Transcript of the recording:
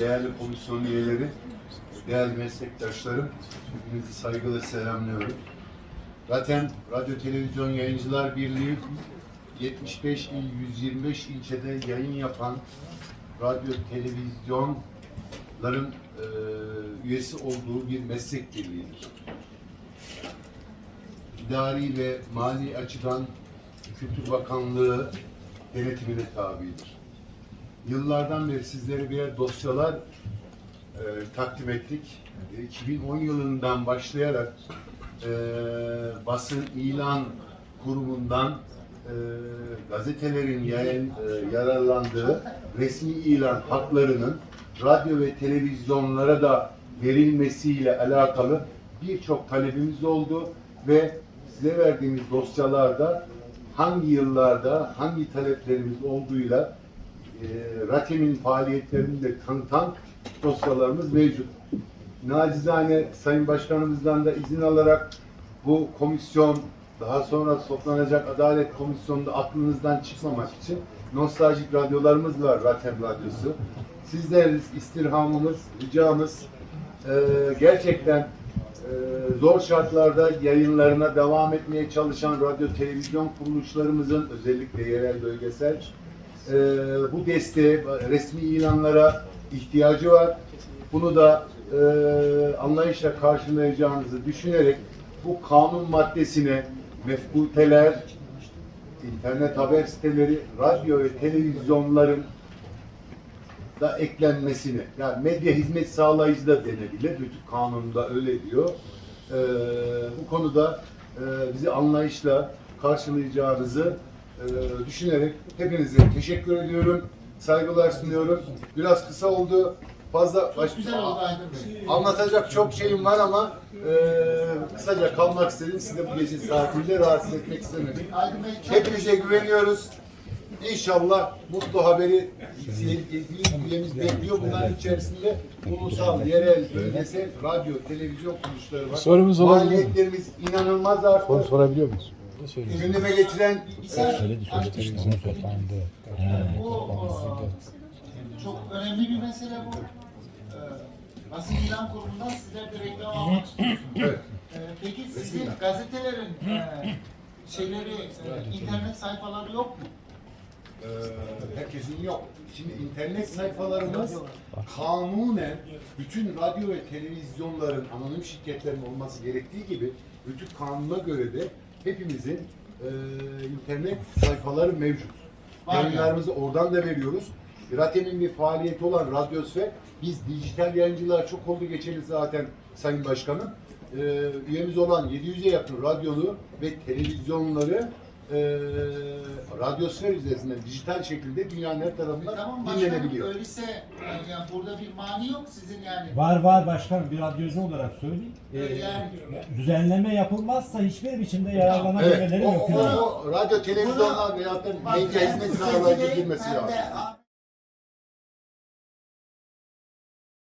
değerli komisyon üyeleri, değerli meslektaşlarım, hepinizi saygıyla selamlıyorum. Zaten Radyo Televizyon Yayıncılar Birliği 75 il 125 ilçede yayın yapan radyo televizyonların e, üyesi olduğu bir meslek birliğidir. İdari ve mali açıdan Kültür Bakanlığı denetimine tabidir. Yıllardan beri sizlere birer dosyalar e, takdim ettik. E, 2010 yılından başlayarak e, basın ilan kurumundan e, gazetelerin yayın, e, yararlandığı resmi ilan haklarının radyo ve televizyonlara da verilmesiyle alakalı birçok talebimiz oldu ve size verdiğimiz dosyalarda hangi yıllarda hangi taleplerimiz olduğuyla e, RATEM'in faaliyetlerini de tanıtan dosyalarımız mevcut. Nacizane Sayın Başkanımızdan da izin alarak bu komisyon daha sonra toplanacak Adalet Komisyonu'nda aklınızdan çıkmamak için nostaljik radyolarımız var RATEM Radyosu. Sizleriz istirhamımız, ricamız e, gerçekten e, zor şartlarda yayınlarına devam etmeye çalışan radyo televizyon kuruluşlarımızın özellikle yerel bölgesel e, bu desteğe, resmi ilanlara ihtiyacı var. Bunu da e, anlayışla karşılayacağınızı düşünerek bu kanun maddesine mefkuteler, internet haber siteleri, radyo ve televizyonların da eklenmesini, yani medya hizmet sağlayıcı da denebilir. Rütük kanununda öyle diyor. Ee, bu konuda e, bizi anlayışla karşılayacağınızı e, düşünerek hepinize teşekkür ediyorum. Saygılar sunuyorum. Biraz kısa oldu. Fazla baş... Güzel oldu Aydın Bey. Anlatacak çok şeyim var ama e, kısaca kalmak istedim. Sizi bu gece saatinde rahatsız etmek istemedim. Aydın Bey çok Hepinize güveniyoruz. İnşallah mutlu haberi üyemiz bekliyor. Bunların içerisinde ulusal, yerel, bölgesel, radyo, televizyon kuruluşları var. Sorumuz olabilir mi? Maliyetlerimiz inanılmaz arttı. Soru sorabiliyor muyuz? Gündeme getiren bir sen Söyledi söyledi televizyon toplandı. bu o, çok önemli bir mesele bu. Ee, Basın ilan kurumundan sizler de reklam almak istiyorsunuz. Evet. Ee, Peki sizin gazetelerin e, şeyleri, e, internet sayfaları yok mu? Ee, herkesin yok. Şimdi internet sayfalarımız kanunen bütün radyo ve televizyonların anonim şirketlerin olması gerektiği gibi bütün kanuna göre de hepimizin e, internet sayfaları mevcut. Yayınlarımızı oradan da veriyoruz. RATEM'in bir faaliyeti olan Radyosfer, biz dijital yayıncılar çok oldu geçeli zaten Sayın Başkanım. Ee, üyemiz olan 700'e yakın radyonu ve televizyonları e, Radyosfer üzerinden dijital şekilde dünyanın her tarafından Tamam başkanım dinlenebiliyor. öyleyse yani burada bir mani yok sizin yani. Var var başkan bir radyocu olarak söyleyeyim. Ee, yani Düzenleme yapılmazsa hiçbir biçimde Evet, yararlanabilmeleri o, mümkün o, değil. o radyo televizyonlar veyahut da medya hizmet sağlayıcı girmesi lazım.